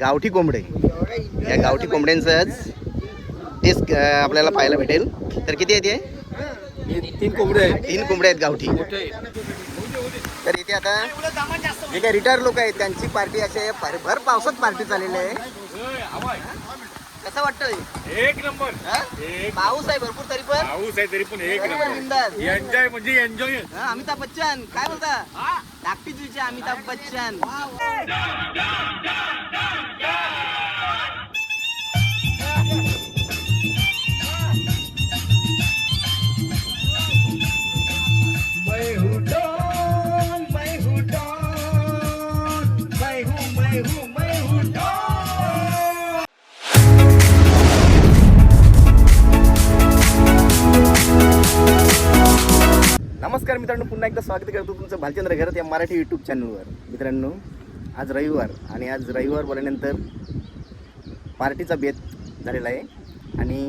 गावठी कोंबडे. या गावठी कोंबड्यांचंच टेस्ट आपल्याला पाहायला भेटेल. तर किती आहे ते तीन कोंबडे आहेत. तीन कोंबडे आहेत गावठी. तर इथे आता जे काही रिटायर लोक आहेत त्यांची पार्टी अशी भर भर पावसात पार्टी चाललेली आहे. कसं वाटतंय? एक नंबर? एक पाऊस आहे भरपूर तरी पण. पाऊस आहे तरी पण एक नंबर. एन्जॉय म्हणजे एन्जॉय हा, अमिताभ बच्चन काय बोलता? धाकटी जुईचे अमिताभ बच्चन. मित्रांनो पुन्हा एकदा स्वागत करतो तुमचं भालचंद्र घरात या मराठी यूट्यूब चॅनलवर मित्रांनो आज रविवार आणि आज रविवार बोलल्यानंतर पार्टीचा बेत झालेला आहे आणि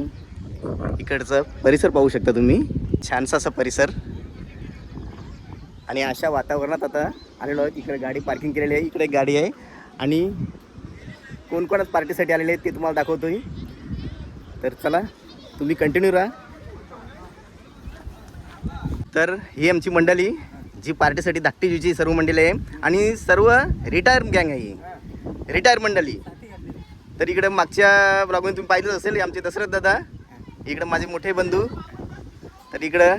इकडचा परिसर पाहू शकता तुम्ही. छानसा असा परिसर. आणि अशा वातावरणात आता आलेलो आहे इकडे गाडी पार्किंग केलेली आहे. इकडे एक गाडी आहे. आणि कोण पार्टीसाठी आलेले आहेत ते तुम्हाला दाखवतो तर चला तुम्ही कंटिन्यू राहा. तर ही आमची मंडळी जी पार्टीसाठी धाकटीजीची सर्व मंडळी आहे आणि सर्व रिटायर गँग आहे ही. रिटायर मंडळी. तर इकडे मागच्या ब्लॉगमध्ये तुम्ही पाहिलंच असेल आमचे दशरथ दादा इकडं माझे मोठे बंधू तर इकडं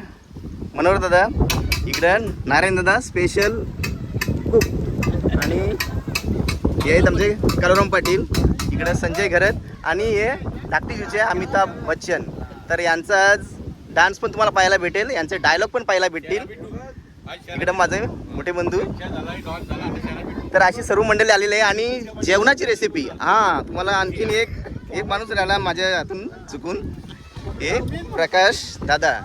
मनोहर दादा इकडं नारायण दादा स्पेशल कुक आणि हे आहेत आमचे कलाराम पाटील इकडं संजय घरत आणि हे धाकटीजीचे अमिताभ बच्चन. तर यांचा आज डान्स पण तुम्हाला पाहायला भेटेल यांचे डायलॉग पण पाहायला भेटतील. इकडं माझे मोठे बंधू. तर अशी सर्व मंडळी आलेली आहे आणि जेवणाची रेसिपी हां तुम्हाला आणखीन एक एक माणूस राहिला माझ्या हातून चुकून. हे प्रकाश दादा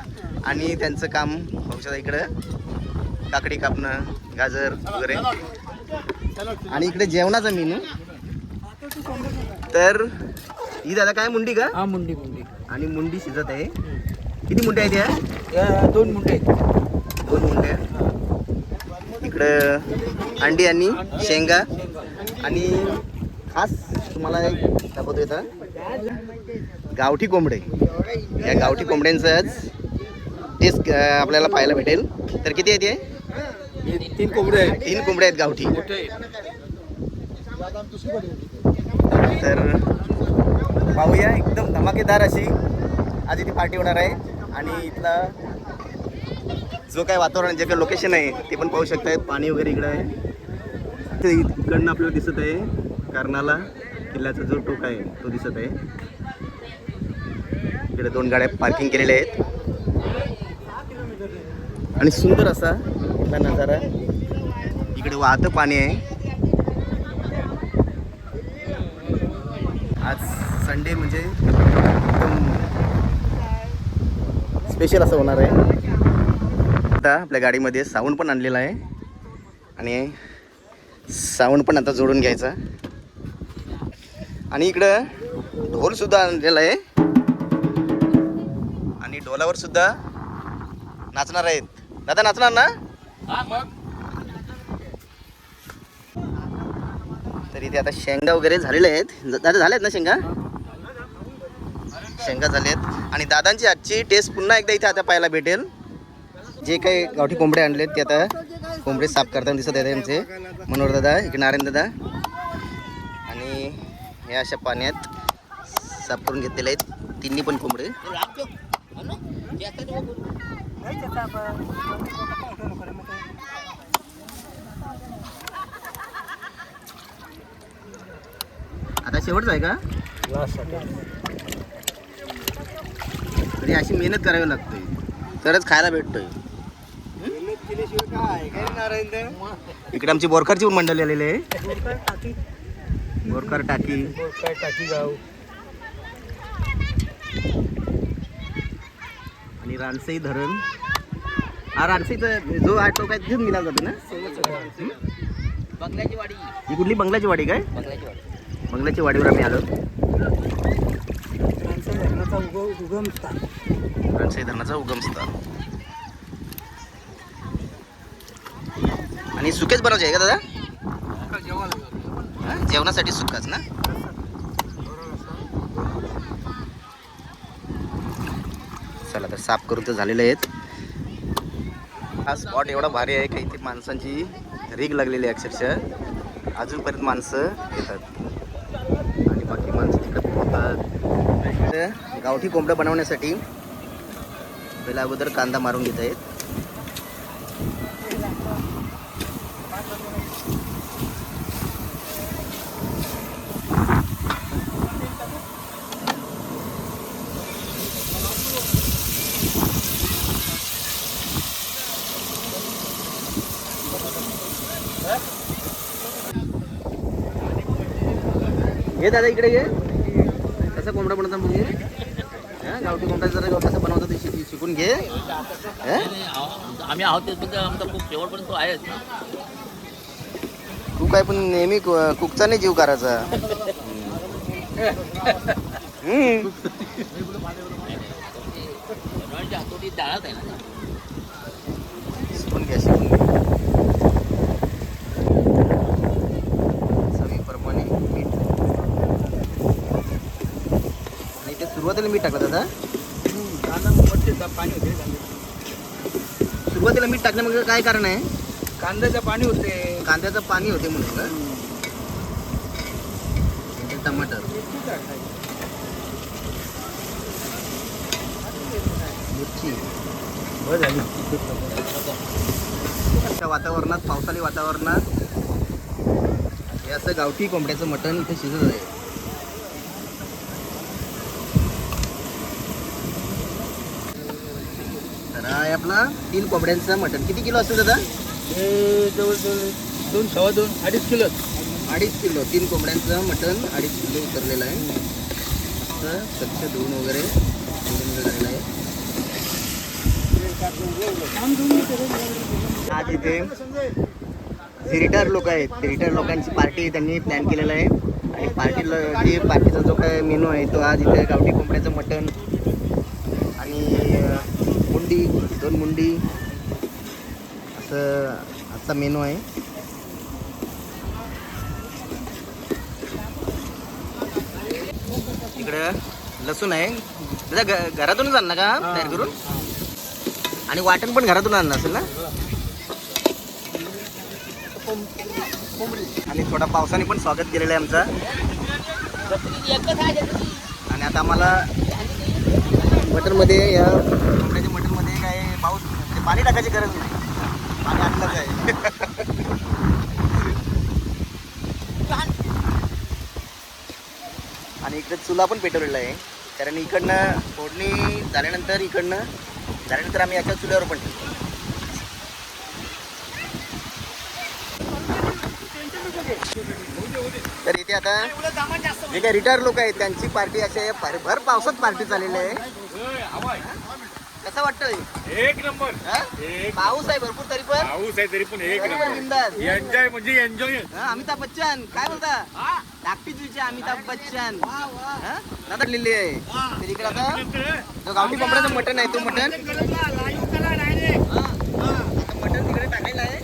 आणि त्यांचं काम शकता इकडं. काकडी कापणं गाजर वगैरे. आणि इकडे जेवणाचा मेनू. तर ही दादा काय मुंडी का? हा मुंडी मुंडी. आणि मुंडी शिजत आहे. किती मुंड्या आहेत या? दोन मुंडे आहेत. दोन मुंड्या इकडं अंडी आणि शेंगा आणि खास तुम्हाला एक दाखवतो इथं. गावठी कोंबडे. या गावठी कोंबड्यांचंच टेस्ट आपल्याला पाहायला भेटेल. तर किती आहे ते हे तीन कोंबडे आहेत. तीन कोंबड्या आहेत गावठी. आहेत. तर पाहूया एकदम धमाकेदार अशी आज इथे पार्टी होणार आहे. आणि इथला जो काय वातावरण जे काही लोकेशन आहे ते पण पाहू शकताय पाणी वगैरे इकडं आहे. ते इकडनं आपल्याला दिसत आहे कर्नाला किल्ल्याचा जो टोक आहे तो दिसत आहे. इकडे दोन गाड्या पार्किंग केलेल्या आहेत. आणि सुंदर असा इथला नजारा. इकडे वाहतं पाणी आहे. आज संडे म्हणजे एकदम स्पेशल असं होणार आहे. आता आपल्या गाडीमध्ये सावण पण आणलेला आहे. आणि सावण पण आता जोडून घ्यायचा. आणि इकडं ढोलसुद्धा आणलेला आहे. आणि ढोलावर सुद्धा नाचणार आहेत. दादा नाचणार ना? तर इथे आता शेंगा वगैरे झालेल्या आहेत. दादा झाल्यात ना शेंगा? शेंगा झाल्यात आणि दादांची आजची टेस्ट पुन्हा एकदा इथे आता पाहायला भेटेल. जे काही गावठी कोंबडे आणलेत ते आता कोंबडे साफ करताना दिसत आहेत त्यांचे मनोहर दादा इकडे नारायण दादा. आणि हे अशा पाण्यात साफ करून घेतलेले आहेत. तिन्ही पण कोंबडे. आता शेवटचं आहे का? तरी अशी मेहनत करावी लागते. तरच खायला भेटतोय. इकडे आमची बोरकरची पण मंडळी आलेली आहे. बोरकर टाकी. काय टाकी. गाव. आणि रानसई धरण. हा रानसईचा जो आटो काय तिथून मिळाला जातो ना? बंगल्याची वाडी. ही कुठली? बंगलाची वाडी काय? बंगल्याची वाडी. बंगल्याची वाडीवर आम्ही आलो. धरणाचा उगम धरणाचा उगमस्थान आणि सुकेच बनवायचे आहे का दादा? जेवणासाठी सुकाच ना? चला तर साफ करून तर झालेले आहेत. हा स्पॉट एवढा भारी आहे काही इथे माणसांची रीग लागलेली आहे अक्षरशः. अजूनपर्यंत माणसं येतात आणि बाकी माणसं तिकडे पोहतात इथे गावठी कोंबडं बनवण्यासाठी पहिला अगोदर कांदा मारून घेत आहेत. ये दादा इकडे ये. कसं कोंबडा बनवता मग गावठी कोंबडा जरा कसं बनवतं ते शिक- शिकून घे? आम्ही आहोत आमचा खूप शेवटपर्यंत तो आहेच तू काय पण नेहमी कुकचा नाही जीव करायचा. हातोटी डाळाच आहे ना शिकून घ्या शिकून घ्या चवीप्रमाणे मीठ आणि ते सुरुवातीला मीठ टाकलं दादा? कांदा पाणी होते सुरुवातीला मीठ टाकलं मग काय कारण आहे? कांद्याचं पाणी होते. कांद्याचं पाणी होते म्हणून का? नंतर टमाटर. मिरची बरं झाली. अशा वातावरणात पावसाळी वातावरणात हे असं गावठी कोंबड्याचं मटण इथे शिजत आहे तर हा आहे आपला तीन कोंबड्यांचं मटण. किती किलो असतो दादा? हे जवळजवळ दोन सव्वा दोन अडीच किलो. अडीच किलो. तीन कोंबड्यांचं मटण अडीच किलो उतरलेलं आहे. असं स्वच्छ धुवून वगैरे निवडून झालेलं आहे. आज इथे रिटायर लोक आहेत. रिटायर लोकांची पार्टी त्यांनी प्लॅन केलेला आहे. आणि पार्टीला जे पार्टीचा जो काय मेनू आहे तो आज इथे गावठी कोंबड्याचं मटण आणि मुंडी दोन मुंडी. असं आजचा मेनू आहे. इकडं लसूण आहे. दादा घरातूनच आणला का तयार करून? आणि वाटण पण घरातून आणलं असेल ना? आणि थोडा पावसाने पण स्वागत केलेलं आहे आमचं. आणि आता आम्हाला मटनमध्ये या कोंबड्याच्या मटनमध्ये काय पाऊस म्हणजे पाणी टाकायची गरज नाही. पाणी आणलंच आहे. आणि इकडे चुला पण पेटवलेला आहे. कारण इकडनं फोडणी झाल्यानंतर इकडनं झाल्यानंतर आम्ही याच्या चुल्यावर पण ठेवतो. तर इथे आता जे काही रिटायर लोक आहेत त्यांची पार्टी अशी आहे. भर भर पावसात पार्टी चाललेली आहे. कसं वाटतंय? एक नंबर? एक पाऊस आहे भरपूर तरी पण. पाऊस आहे तरी पण एक नंबर. एन्जॉय म्हणजे एन्जॉय अमिताभ बच्चन. काय बोलता? धाकटी तुझी अमिताभ बच्चन? दादा लिहिली आहे. तर इकडे आता जो गावठी कोंबड्याचं मटण आहे तो मटण. हा, आता मटण तिकडे टाकायला आहे.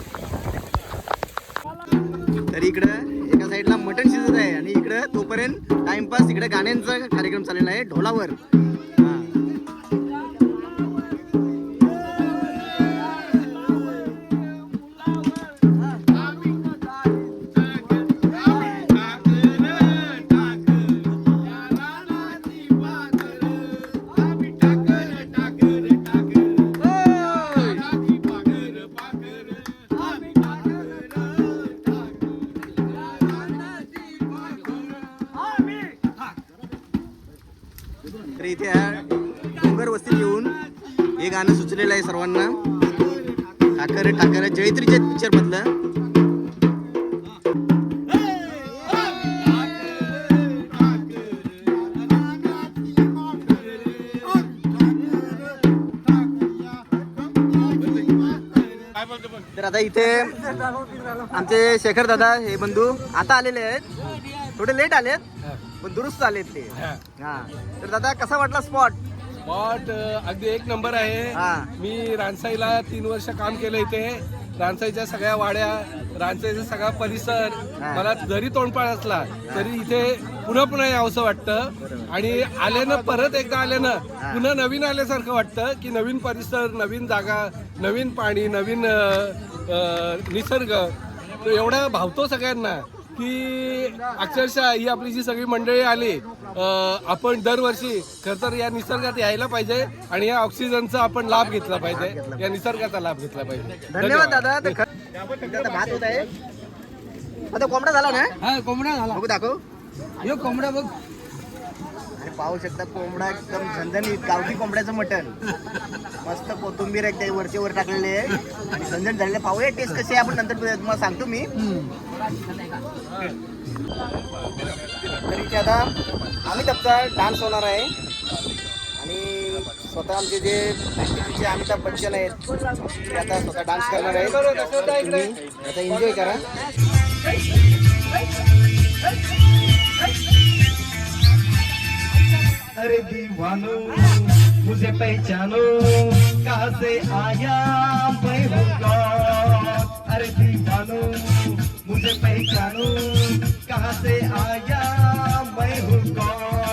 तर इकडं इकडं तोपर्यंत टाइमपास इकडे गाण्यांचा कार्यक्रम चाललेला आहे. ढोलावर. पिक्चर मधलं तर आता इथे आमचे शेखर दादा हे बंधू आता आलेले आहेत. थोडे लेट आलेत पण दुरुस्त आलेत ते. हा. तर दादा कसा वाटला स्पॉट स्पॉट अगदी एक नंबर आहे. हा. मी रानसाईला तीन वर्ष काम केलं इथे. रानसाईच्या सगळ्या वाड्या रानसाईचा सगळा परिसर मला जरी तोंडपाळ असला तरी इथे पुन्हा पुन्हा यावंसं वाटतं. आणि आल्यानं परत एकदा आल्यानं पुन्हा नवीन आल्यासारखं वाटतं की नवीन परिसर नवीन जागा नवीन पाणी नवीन निसर्ग. तो एवढा भावतो सगळ्यांना. की अक्षरशः ही आपली जी सगळी मंडळी आली अ, आपण दरवर्षी खर तर या निसर्गात यायला पाहिजे आणि या ऑक्सिजनचा आपण लाभ घेतला पाहिजे. या निसर्गाचा लाभ घेतला पाहिजे. धन्यवाद दादा. ते ख- इथे आता भात होत आहे. आता कोंबडा झाला ना? हा कोंबडा झाला. बघू दाखव. यो कोंबडा बघ. पाहू शकता कोंबडा एकदम झणझणीत गावठी कोंबड्याचं मटण. मस्त कोथिंबीर आहे वरचे वर टाकलेले आहे. आणि झणझण झालेले पाहूया टेस्ट कशी आहे? आपण नंतर तुम्हाला सांगतो मी. तर इथे आता अमिताभचा डान्स होणार आहे. आणि स्वतः आमचे जे जे अमिताभ बच्चन आहेत. ते आता स्वतः डान्स करणार आहेत. आता एन्जॉय करा. अरे दीवानो मुझे पहचानो कहा से आया मैं हूँ कौन अरे दीवानो मुझे पहचानो कहा से आया मैं हूँ कौन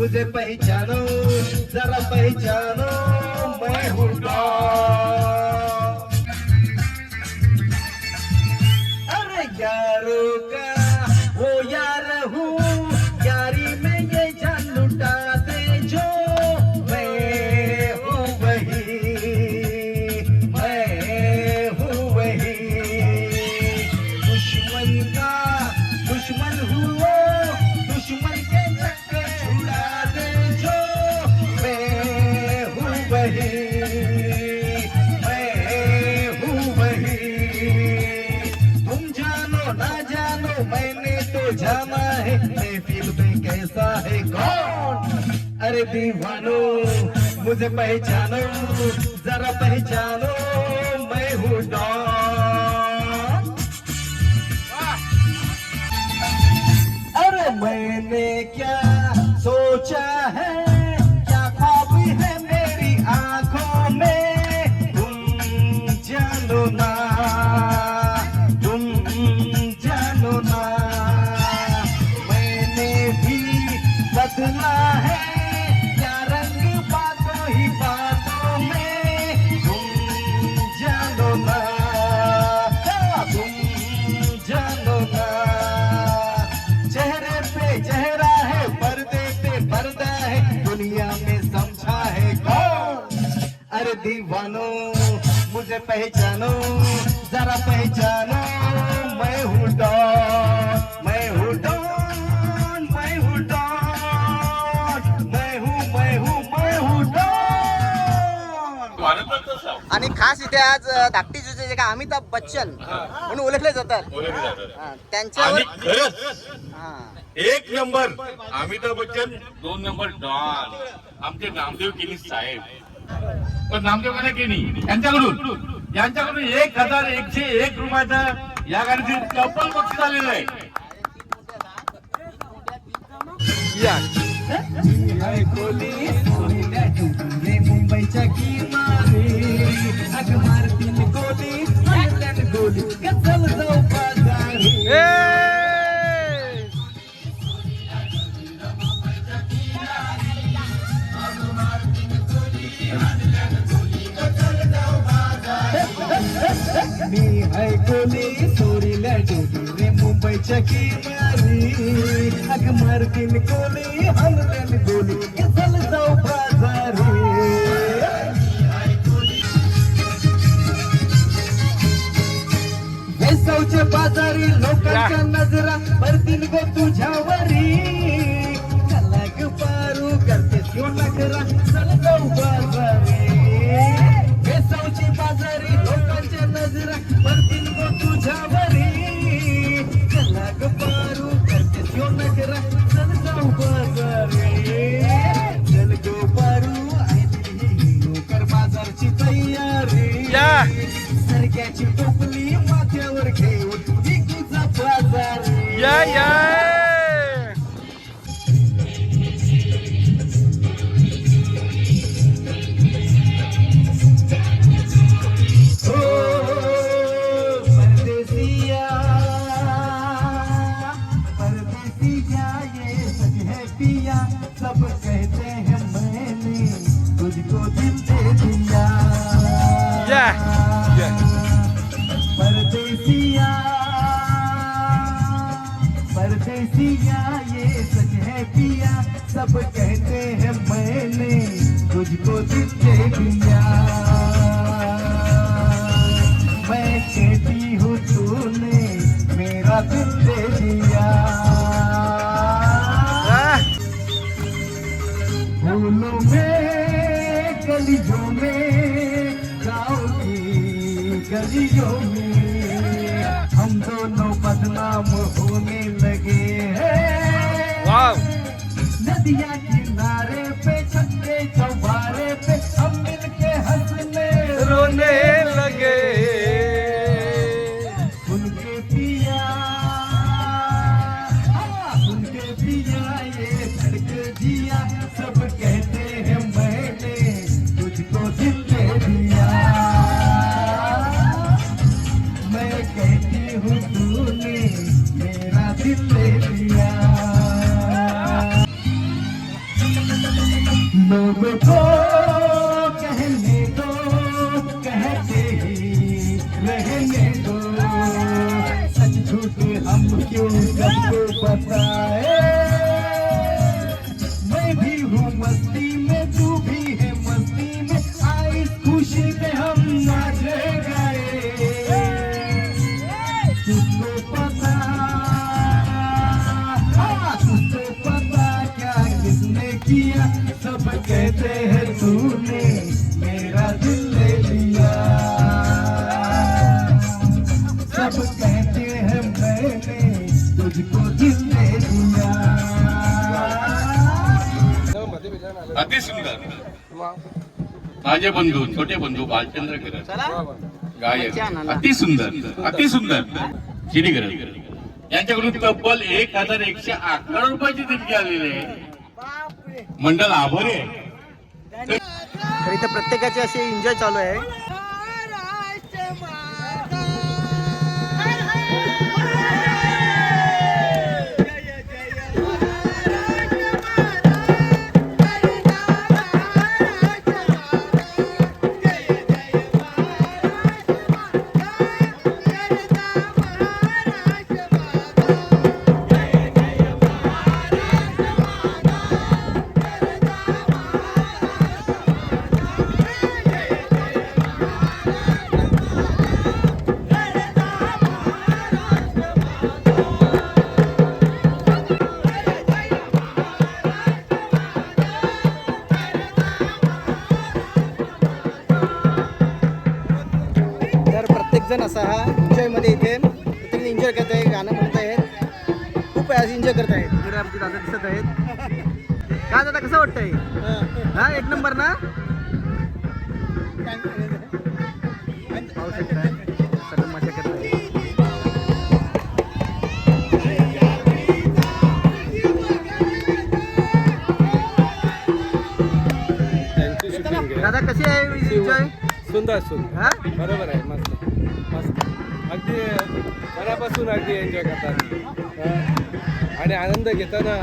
मुझे पहचानो जरा पहचानो मैं हूँ है पे कैसा है कौन? अरे दीवानो मुझे पहचानो जरा पहचानो। दीवानो मुझे पहचानो जरा पहचानो मैं हूँ डॉन मैं हूँ डॉन मैं हूँ डॉन मैं हूँ मैं हूँ मैं हूँ डॉन। आणि खास इथे आज धाकटी जुचे जे काय अमिताभ बच्चन म्हणून ओळखले जातात. हा, आणि त्यांच्यावर खरंच हा. एक नंबर अमिताभ बच्चन दोन नंबर डॉन. आमचे नामदेव केनी साहेब. पण नामदेव का नाही? केनी यांच्याकडून. यांच्याकडून एक हजार एकशे एक रुपयाचा या गाडीची चप्पल बक्षीस आलेलं आहे. या. मुंबईच्या गोली गोली गोली सोडीला डोली रे मुंबईच्या किनारी. अग मारतीन गोली हलल्यान गोली कसल जाऊ बाजारी. वेसावच्या बाजारी लोकांच्या नजरा परतील गो तुझ्यावरी. चला ग पारू करते शिव नखरा चल जाऊ बाजारी. वेसावची बाजारी लोकांच्या नजरा परतील या या परदेसिया परदेसिया ये सच है पिया सब कहते माझे बंधू छोटे बंधू बालचंद्र करत. गायक. अतिसुंदर अतिसुंदर शिडी करत. यांच्याकडून तब्बल एक हजार एकशे अकरा रुपयाची देणगी आलेली आहे. मंडळ आभारी आहे. तर इथे प्रत्येकाचे असे एन्जॉय चालू आहे. काय दादा कसं वाटतंय? हा एक नंबर ना? दादा कशी आहे एन्जॉय सुंदर सुंदर. हा? बरोबर आहे मस्त. मस्त. अगदी मनापासून अगदी एन्जॉय करतात. आणि आनंद घेताना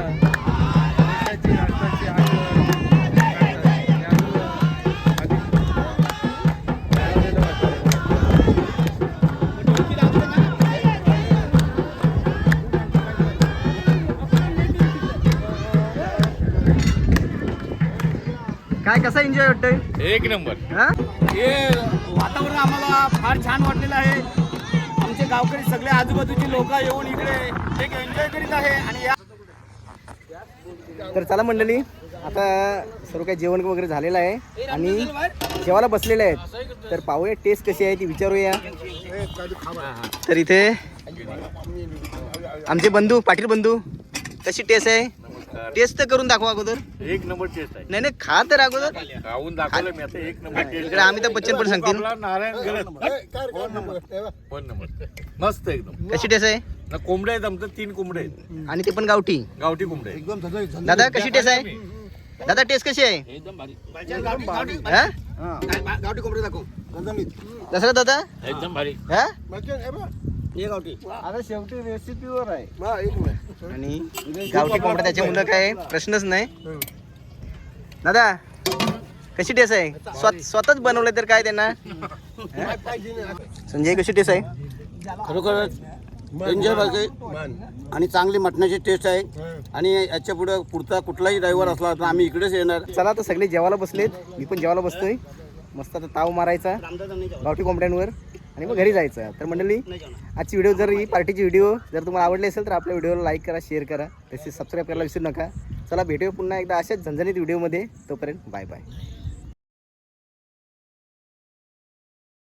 कसा एन्जॉय वाटतोय? एक नंबर. हा? हे वातावरण आम्हाला फार छान वाटलेलं आहे. आमचे गावकरी सगळे आजूबाजूची लोक येऊन इकडे एक एन्जॉय करीत आहे आणि या तर चला मंडळी आता सर्व काही जेवण वगैरे झालेलं आहे आणि जेवायला बसलेले आहेत. तर पाहूया टेस्ट कशी आहे ती विचारूया. तर इथे आमचे बंधू पाटील बंधू कशी टेस्ट आहे? टेस्ट तर करून दाखवा अगोदर. एक नंबर टेस्ट आहे. नाही नाही खा तर अगोदर. खाऊन दाखवलं मी आता एक नंबर टेस्ट इकडे अमिताभ बच्चन पण सांगतील. नारायण गरज. Phone number. मस्त एकदम. कशी टेस्ट आहे? ना कोंबडे आहेत आमचं तीन कोंबडे आहेत. आणि ते पण गावठी. गावठी कोंबडे आहेत. दादा कशी टेस्ट आहे? दादा टेस्ट कशी आहे? एकदम भारी. हा? गावठी कोंबडी दाखव. दसरा दादा? एकदम भारी. हा? हे गावठी आता शेवटी रेसिपीवर आहे. आणि गावठी कोंबडा त्याच्या मुलं काय प्रश्नच नाही. दादा कशी टेस्ट आहे? स्व- स्वतःच बनवलं तर काय त्यांना? हा? संजय कशी टेस्ट आहे? खरोखरच एन्जॉय पाहिजे आणि चांगली मटणाची टेस्ट आहे. आणि याच्यापुढे पुढचा कुठलाही ड्रायव्हर असला तर आम्ही इकडेच येणार. चला आता सगळे जेवायला बसलेत. मी पण जेवायला बसतोय. मस्त आता ताव मारायचा. गावठी कोंबड्यांवर. आणि मग घरी जायचं तर मंडळी आजची व्हिडिओ जर ही पार्टीची व्हिडिओ जर तुम्हाला आवडली असेल तर आपल्या व्हिडिओला लाईक करा शेअर करा. तसेच सबस्क्राईब करायला विसरू नका. चला भेटूया पुन्हा एकदा अशाच झणझणीत व्हिडिओमध्ये तोपर्यंत बाय बाय